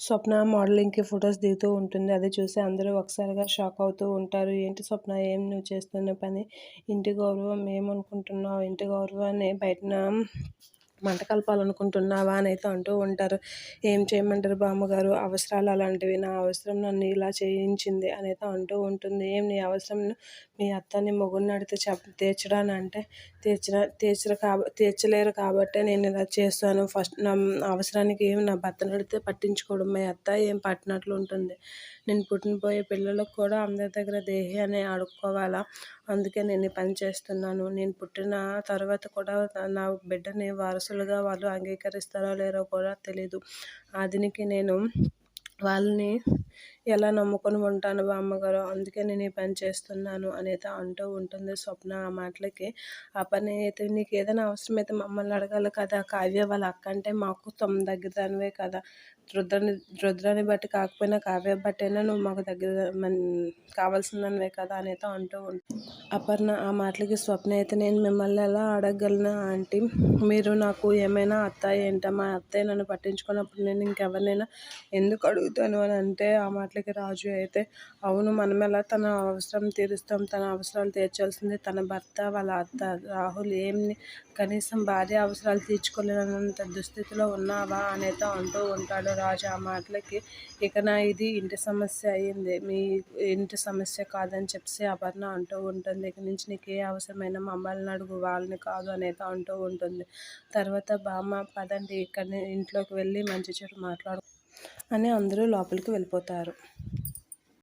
స్వప్న మోడలింగ్కి photos దిగుతూ ఉంటుంది. అది చూసి అందరూ ఒకసారిగా షాక్ అవుతూ ఉంటారు. ఏంటి స్వప్న? ఏం నువ్వు చేస్తున్న పని? ఇంటి గౌరవం ఏమనుకుంటున్నావు? ఇంటి గౌరవాన్ని బయటన? మంట కలపాలనుకుంటున్నావా అని అయితే అంటూ ఉంటారు. ఏం చేయమంటారు బామ్మగారు? అవసరాలు అలాంటివి. నా అవసరం నన్ను ఇలా చేయించింది అని అయితే అంటూ ఉంటుంది. ఏం నీ అవసరం? మీ అత్తని మొగుడిని అడిగితే చెప్ తీర్చడాని అంటే తీర్చిన తీర్చరు కాబ తీర్చలేరు కాబట్టే నేను ఇలా చేస్తాను. ఫస్ట్ నా అవసరానికి ఏం నా భర్తను అడిగితే పట్టించుకోవడం మీ అత్త ఏం పట్టినట్లు ఉంటుంది. నేను పుట్టినపోయే పిల్లలకు కూడా అందరి దగ్గర దేహి అని అడుక్కోవాలా అందుకే నేను పని చేస్తున్నాను. నేను పుట్టిన తర్వాత కూడా నా బిడ్డని అసలుగా వాళ్ళు అంగీకరిస్తారో లేరో కూడా తెలీదు. ఆదినికి నేను వాళ్ళని ఎలా నమ్ముకొని ఉంటాను బామ్మగారు అందుకే నేను ఈ పని చేస్తున్నాను అనేది అంటూ ఉంటుంది స్వప్న ఆ మాటలకి. ఆ పని అయితే నీకు ఏదైనా అవసరమైతే మమ్మల్ని అడగాలి కదా? కావ్య వాళ్ళ అక్క అంటే మాకు తమ దగ్గర దానివే కదా. రుద్రని రుద్రాన్ని బట్టి కాకపోయినా కావ్య బట్టైనా నువ్వు మాకు దగ్గర కావాల్సిందనివే కదా అనేది అంటూ ఉంటుంది అపర్ణ ఆ మాటలకి స్వప్న అయితే నేను మిమ్మల్ని ఎలా అడగలను ఆంటీ? మీరు నాకు ఏమైనా అత్త ఏంటో మా అత్తయ్య నన్ను పట్టించుకున్నప్పుడు నేను ఇంకెవరినైనా ఎందుకు అడుగుతాను అని అంటే ఆ మాటలకి రాజు అయితే అవును మనం ఎలా తన అవసరం తీరుస్తాం తన అవసరాలు తీర్చాల్సింది. తన భర్త వాళ్ళ అత్త రాహుల్ ఏం కనీసం భార్య అవసరాలు తీర్చుకోలేనంత దుస్థితిలో ఉన్నావా? అనేతో అంటూ ఉంటాడు రాజు ఆ మాటలకి. ఇక నా ఇది ఇంటి సమస్య అయ్యింది మీ ఇంటి సమస్య కాదని చెప్పి అపర్ణ అంటూ ఉంటుంది. ఇక నుంచి నీకు ఏ అవసరమైనా మమ్మల్ని అడుగు వాళ్ళని కాదు అనేది అంటూ ఉంటుంది. తర్వాత బామ్మ పదండి ఇక్కడ ఇంట్లోకి వెళ్ళి మంచి చెడు మాట్లాడు అని అందరూ లోపలికి వెళ్ళిపోతారు.